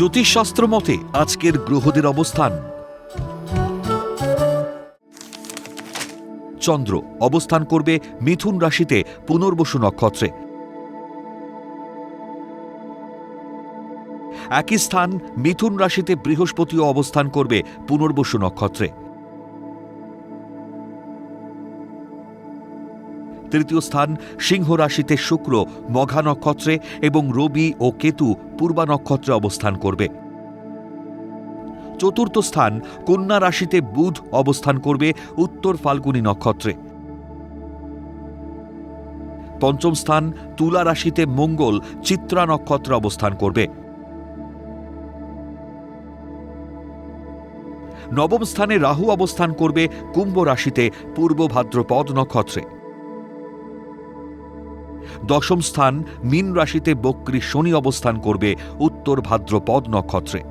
জ্যোতিষশাস্ত্র মতে আজকের গ্রহদের অবস্থান। চন্দ্র অবস্থান করবে মিথুন রাশিতে পুনর্বসু নক্ষত্রে। একই স্থান মিথুন রাশিতে বৃহস্পতিও অবস্থান করবে পুনর্বসু নক্ষত্রে। তৃতীয় স্থান সিংহ রাশিতে শুক্র, মঘা নক্ষত্রে এবং রবি ও কেতু পূর্বা নক্ষত্রে অবস্থান করবে। চতুর্থ স্থান কন্যা রাশিতে বুধ অবস্থান করবে উত্তর ফাল্গুনী নক্ষত্রে। পঞ্চম স্থান তুলা রাশিতে মঙ্গল, চিত্রা নক্ষত্রে অবস্থান করবে। নবম স্থানে রাহু অবস্থান করবে কুম্ভ রাশিতে পূর্ব ভাদ্রপদ নক্ষত্রে। দশম স্থান মীন রাশিতে বক্রী শনি অবস্থান করবে উত্তর ভাদ্রপদ নক্ষত্রে।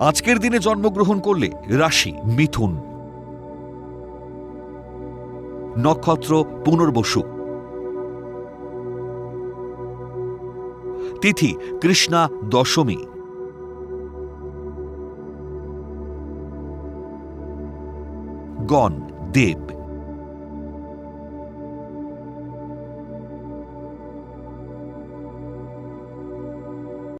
আজকের দিনে জন্মগ্রহণ করলে রাশি মিথুন। নক্ষত্র পুনর্বসু। তিথি কৃষ্ণা দশমী। গণ Dib.